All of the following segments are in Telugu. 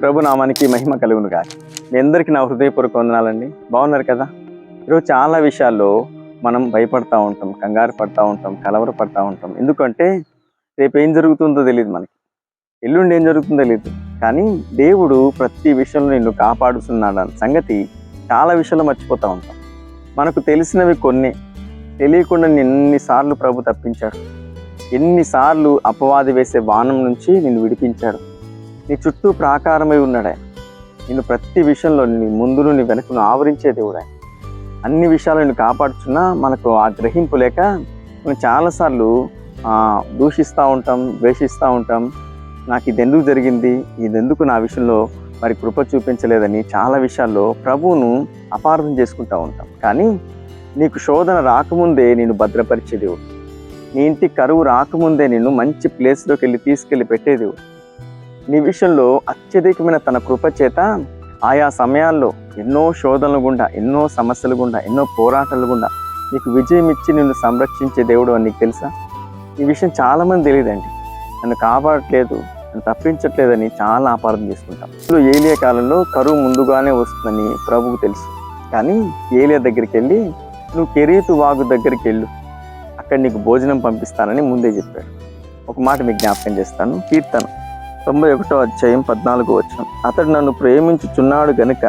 ప్రభు నామానికి మహిమ కలుగును కాదు మీ అందరికీ నా హృదయపూర్వక వందనాలండి. బాగున్నారు కదా? ఈరోజు చాలా విషయాల్లో మనం భయపడతా ఉంటాం కంగారు పడతా ఉంటాం కలవర పడతా ఉంటాం. ఎందుకంటే రేపు ఏం జరుగుతుందో తెలియదు మనకి. ఎల్లుండి ఏం జరుగుతుందో తెలియదు కానీ దేవుడు ప్రతి విషయంలో నిన్ను కాపాడుతున్నాడు అన్న సంగతి చాలా విషయాలు మర్చిపోతూ ఉంటాం. మనకు తెలిసినవి కొన్ని. తెలియకుండా ఎన్నిసార్లు ప్రభు తప్పించాడు. ఎన్నిసార్లు అపవాది వేసే బాణం నుంచి నిన్ను విడిపించాడు. నీ చుట్టూ ప్రాకారమై ఉన్నాడే నేను ప్రతి విషయంలో నీ ముందును నీ వెనకను ఆవరించే దేవుడే అన్ని విషయాలు నేను కాపాడుచున్నా మనకు ఆ గ్రహింపు లేక మనం చాలాసార్లు దూషిస్తూ ఉంటాం ద్వేషిస్తూ ఉంటాం. నాకు ఇది ఎందుకు జరిగింది? ఇది ఎందుకు నా విషయంలో మరి కృప చూపించలేదని చాలా విషయాల్లో ప్రభువును అపార్థం చేసుకుంటూ ఉంటాం. కానీ నీకు శోధన రాకముందే నేను భద్రపరిచేదేవుడు నీ ఇంటి కరువు రాకముందే నిన్ను మంచి ప్లేస్లోకి వెళ్ళి తీసుకెళ్ళి పెట్టేదేవుడు నీ విషయంలో అత్యధికమైన తన కృప చేత ఆయా సమయాల్లో ఎన్నో శోధనలు గుండా ఎన్నో సమస్యలు గుండా ఎన్నో పోరాటాలు గుండా నీకు విజయం ఇచ్చి నిన్ను సంరక్షించే దేవుడు అని నీకు తెలుసా? ఈ విషయం చాలామంది తెలియదండి. నన్ను కాపాడట్లేదు నన్ను తప్పించట్లేదని చాలా అపార్థం చేసుకుంటాం. ఇప్పుడు ఏలియా కాలంలో కరువు ముందుగానే వస్తుందని ప్రభుకు తెలుసు. కానీ ఏలియా దగ్గరికి వెళ్ళి నువ్వు కెరీతు వాగు దగ్గరికి వెళ్ళు. అక్కడ నీకు భోజనం పంపిస్తానని ముందే చెప్పాడు. ఒక మాట మీకు జ్ఞాపకం చేస్తాను. కీర్తన తొంభై ఒకటో అధ్యాయం పద్నాలుగు వచ్చిన అతడు నన్ను ప్రేమించుచున్నాడు గనుక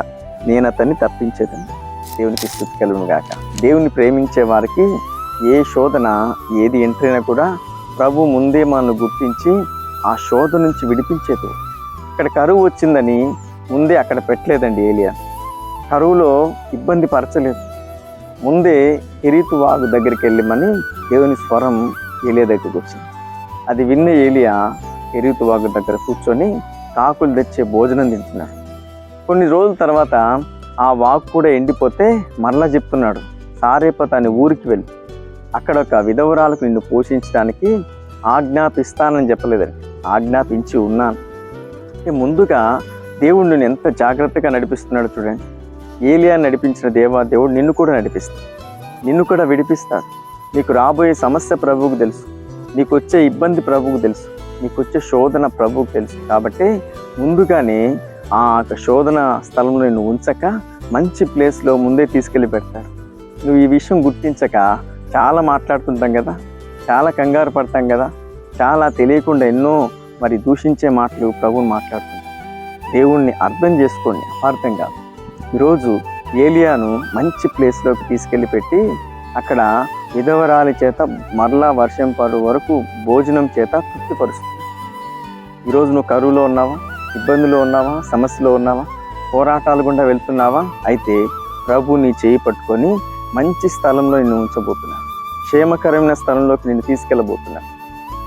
నేను అతన్ని తప్పించేదని. దేవునికి స్థుతి కలుగును గాక. దేవుని ప్రేమించే వారికి ఏ శోధన ఏది ఎంట్రైనా కూడా ప్రభు ముందే మనల్ని గుర్తించి ఆ శోధ నుంచి విడిపించేది. ఇక్కడ కరువు వచ్చిందని ముందే అక్కడ పెట్టలేదండి ఏలియా. కరువులో ఇబ్బంది పరచలేదు. ముందే కిరీతు వాగు దగ్గరికి వెళ్ళమని దేవుని స్వరం ఏలియా దగ్గరికి వచ్చింది. అది విన్న ఏలియా కిరీతు వాగు దగ్గర కూర్చొని కాకులు తెచ్చే భోజనం తింటున్నాడు కొన్ని రోజుల తర్వాత ఆ వాగు కూడా ఎండిపోతే మరలా చెప్తున్నాడు సారేప అనే ఊరికి వెళ్ళి. అక్కడ ఒక విధవరాలకు నిన్ను పోషించడానికి ఆజ్ఞాపిస్తానని చెప్పలేదని ఆజ్ఞాపించి ఉన్నాను. ముందుగా దేవుడు నిన్ను ఎంత జాగ్రత్తగా నడిపిస్తున్నాడు చూడండి. ఏలియా నడిపించిన దేవా దేవుడు నిన్ను కూడా నడిపిస్తాడు. నిన్ను కూడా విడిపిస్తాడు. నీకు రాబోయే సమస్య ప్రభువుకు తెలుసు. నీకు వచ్చే ఇబ్బంది ప్రభువుకు తెలుసు. నీకు వచ్చే శోధన ప్రభువుకు తెలుసు. కాబట్టి ముందుగానే ఆ యొక్క శోధన స్థలంలో నేను ఉంచక మంచి ప్లేస్లో ముందే తీసుకెళ్ళి పెడతారు. నువ్వు ఈ విషయం గుర్తించక చాలా మాట్లాడుతుంటాం కదా చాలా కంగారు పడతాం కదా చాలా తెలియకుండా ఎన్నో మరి దూషించే మాటలు ప్రభువుని మాట్లాడుతుంటాం. దేవుణ్ణి అర్థం చేసుకోండి అపార్థం కాదు. ఈరోజు ఏలియాను మంచి ప్లేస్లోకి తీసుకెళ్ళి పెట్టి అక్కడ విధవరాలి చేత మరలా వర్షం పడు వరకు భోజనం చేత తృప్తిపరుస్తుంది ఈరోజు నువ్వు కరువులో ఉన్నావా? ఇబ్బందులో ఉన్నావా? సమస్యలో ఉన్నావా? పోరాటాలు గుండా వెళ్తున్నావా? అయితే ప్రభు నీ చేయి పట్టుకొని మంచి స్థలంలో నిన్ను ఉంచబోతున్నా క్షేమకరమైన స్థలంలోకి నిన్ను తీసుకెళ్ళబోతున్నా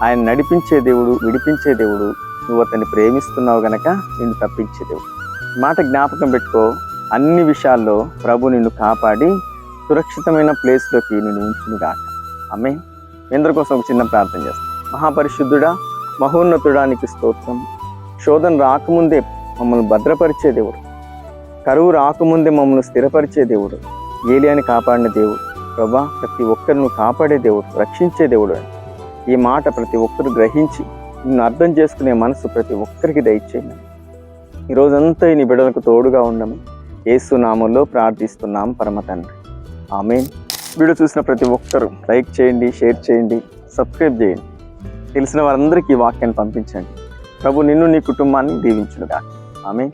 ఆయన నడిపించే దేవుడు విడిపించే దేవుడు నువ్వు అతన్ని ప్రేమిస్తున్నావు గనక నిన్ను తప్పించే దేవుడు. మాట జ్ఞాపకం పెట్టుకో. అన్ని విషయాల్లో ప్రభు నిన్ను కాపాడి సురక్షితమైన ప్లేస్లోకి నేను ఉంచును గాక అమ్మే మీ కోసం ఒక చిన్న ప్రార్థన చేస్తాను మహాపరిశుద్ధుడా మహోన్నతుడా నీకు స్తోత్రం. శోధన రాకముందే మమ్మల్ని భద్రపరిచే దేవుడు. కరువు రాకముందే మమ్మల్ని స్థిరపరిచే దేవుడు. ఏలియాని కాపాడిన దేవుడు. ప్రభా ప్రతి ఒక్కరిని కాపాడే దేవుడు రక్షించే దేవుడు అని. ఈ మాట ప్రతి ఒక్కరు గ్రహించి నిన్ను అర్థం చేసుకునే మనసు ప్రతి ఒక్కరికి దయచేయండి. ఈ నీ బిడ్డలకు తోడుగా ఉండము ఏసునామంలో ప్రార్థిస్తున్నాం పరమ తండ్రి ఆమె వీడియో చూసిన ప్రతి ఒక్కరూ లైక్ చేయండి షేర్ చేయండి సబ్స్క్రైబ్ చేయండి. తెలిసిన వారందరికీ వాక్యాన్ని పంపించండి. ప్రభు నిన్ను నీ కుటుంబాన్ని దీవించునుగా ఆమె